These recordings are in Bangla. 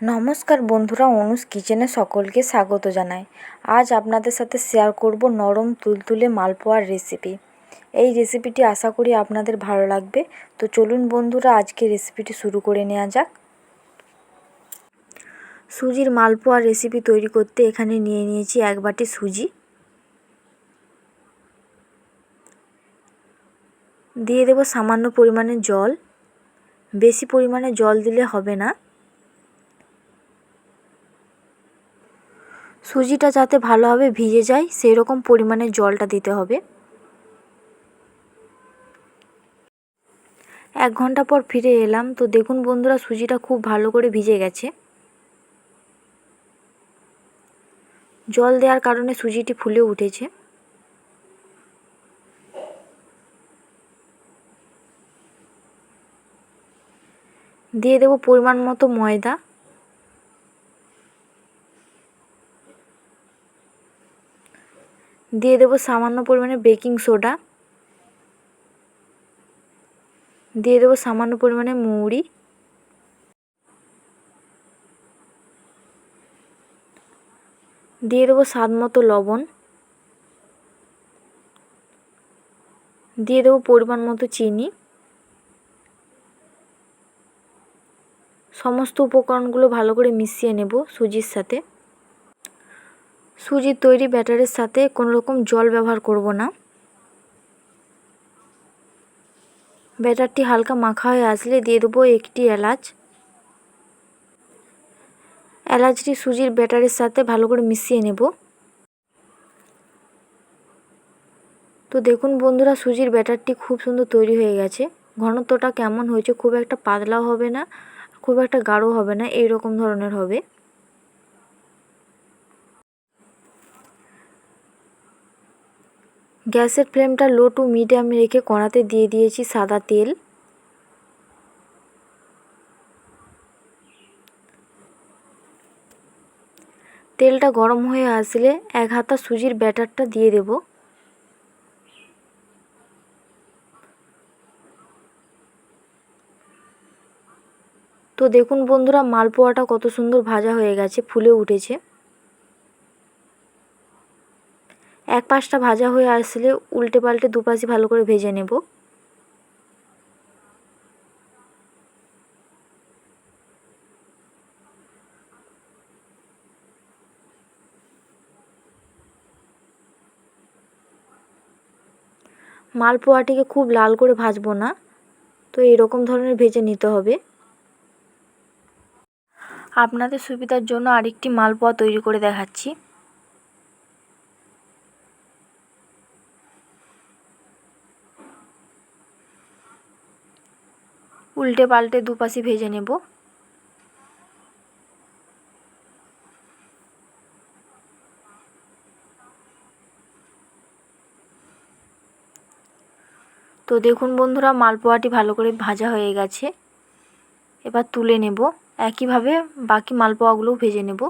নমস্কার বন্ধুরা, অনুস কিচেনে সকলকে স্বাগত জানাই। আজ আপনাদের সাথে শেয়ার করব নরম তুলতুলে মালপোয়ার রেসিপি এই রেসিপিটি আশা করি আপনাদের ভালো লাগবে। তো চলুন বন্ধুরা, আজকে রেসিপিটি শুরু করে নেওয়া যাক। সুজির মালপোয়ার রেসিপি তৈরি করতে এখানে নিয়ে নিয়েছি এক বাটি সুজি। দিয়ে দেব সামান্য পরিমাণে জল। বেশি পরিমাণে জল দিলে হবে না। সুজিটা যাতে ভালোভাবে ভিজে যায় সেই রকম পরিমাণে জলটা দিতে হবে। এক ঘণ্টা পর ফিরে এলাম। তো দেখুন বন্ধুরা, সুজিটা খুব ভালো করে ভিজে গেছে। জল দেওয়ার কারণে সুজিটি ফুলে উঠেছে। দিয়ে দেব পরিমাণ মতো ময়দা। দিয়ে দেবো সামান্য পরিমাণে বেকিং সোডা। দিয়ে দেবো সামান্য পরিমাণে মৌরি। দিয়ে দেবো স্বাদ মতো লবণ। দিয়ে দেবো পরিমাণ মতো চিনি। সমস্ত উপকরণগুলো ভালো করে মিশিয়ে নেব সুজির সাথে। সুজির তৈরি ব্যাটারের সাথে কোনো রকম জল ব্যবহার করব না। ব্যাটারটি হালকা মাখা হয়ে আসলে দিয়ে দেবো একটি এলাচ। এলাচটি সুজির ব্যাটারের সাথে ভালো করে মিশিয়ে নেব। তো দেখুন বন্ধুরা, সুজির ব্যাটারটি খুব সুন্দর তৈরি হয়ে গেছে। ঘনত্বটা কেমন হয়েছে খুব একটা পাতলাও হবে না, খুব একটা গাঢ় হবে না এই রকম ধরনের হবে। গ্যাসের ফ্লেমটা লো টু মিডিয়াম রেখে কড়াতে দিয়ে দিয়েছি সাদা তেল। তেলটা গরম হয়ে আসলে এক হাতা সুজির ব্যাটারটা দিয়ে দেব। তো দেখুন বন্ধুরা, মালপোয়াটা কত সুন্দর ভাজা হয়ে গেছে, ফুলে উঠেছে। এক পাশটা ভাজা হয়ে আসলে উল্টে পাল্টে দুপাশে ভালো করে ভেজে নেব। মালপোয়াটিকে খুব লাল করে ভাজবো না, তো এরকম ধরনের ভেজে নিতে হবে। আপনাদের সুবিধার জন্য আরেকটি মালপোয়া তৈরি করে দেখাচ্ছি। উল্টে পাল্টে দুপাশে ভেজে নেব। তো দেখুন বন্ধুরা, মালপোয়াটি ভালো করে ভাজা হয়ে গেছে। এবার তুলে নেব। একইভাবে বাকি মালপোয়াগুলোও ভেজে নেব।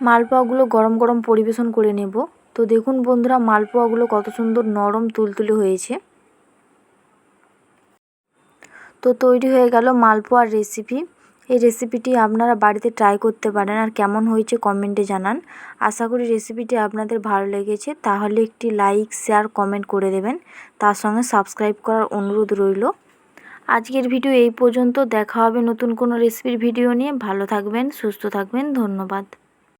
মালপোয়াগুলো গরম গরম পরিবেশন করে নেব। তো দেখুন বন্ধুরা, মালপোয়াগুলো কত সুন্দর নরম তুলতুলে হয়েছে। তো তৈরি হয়ে গেল মালপোয়ার রেসিপি এই রেসিপিটি আপনারা বাড়িতে ট্রাই করতে পারেন আর কেমন হয়েছে কমেন্টে জানান। আশা করি রেসিপিটি আপনাদের ভালো লেগেছে, তাহলে একটি লাইক শেয়ার কমেন্ট করে দেবেন। তার সঙ্গে সাবস্ক্রাইব করার অনুরোধ রইল। আজকের ভিডিও এই পর্যন্ত। দেখা হবে নতুন কোনো রেসিপির ভিডিও নিয়ে। ভালো থাকবেন, সুস্থ থাকবেন, ধন্যবাদ।